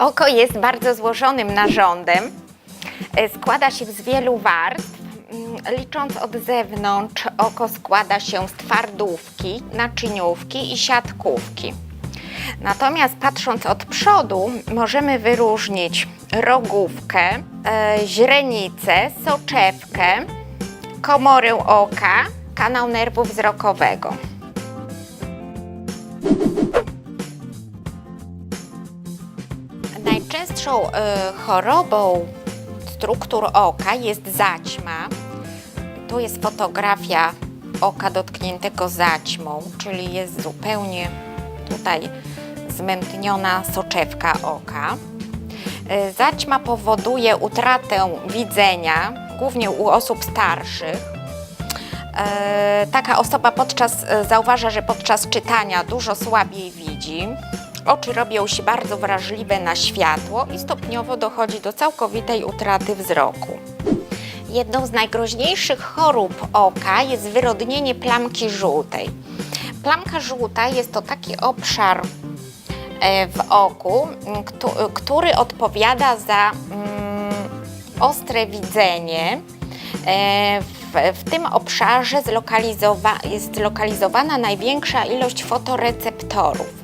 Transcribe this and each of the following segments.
Oko jest bardzo złożonym narządem. E, Składa się z wielu warstw. Mm, Licząc od zewnątrz, oko składa się z twardówki, naczyniówki i siatkówki. Natomiast patrząc od przodu, możemy wyróżnić rogówkę, e, źrenicę, soczewkę, komorę oka, kanał nerwu wzrokowego. Najczęstszą e, chorobą struktur oka jest zaćma. Tu jest fotografia oka dotkniętego zaćmą, czyli jest zupełnie tutaj zmętniona soczewka oka. E, Zaćma powoduje utratę widzenia, głównie u osób starszych. E, taka osoba podczas, zauważa, że podczas czytania dużo słabiej widzi. Oczy robią się bardzo wrażliwe na światło i stopniowo dochodzi do całkowitej utraty wzroku. Jedną z najgroźniejszych chorób oka jest wyrodnienie plamki żółtej. Plamka żółta jest to taki obszar e, w oku, który odpowiada za mm, ostre widzenie. E, W, tym obszarze jest zlokalizowana największa ilość fotoreceptorów.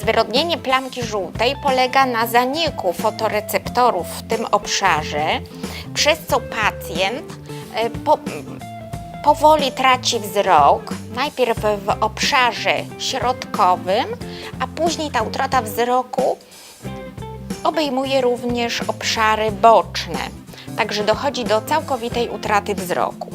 Zwyrodnienie plamki żółtej polega na zaniku fotoreceptorów w tym obszarze, przez co pacjent e, po, powoli traci wzrok, najpierw w obszarze środkowym, a później ta utrata wzroku obejmuje również obszary boczne, także dochodzi do całkowitej utraty wzroku.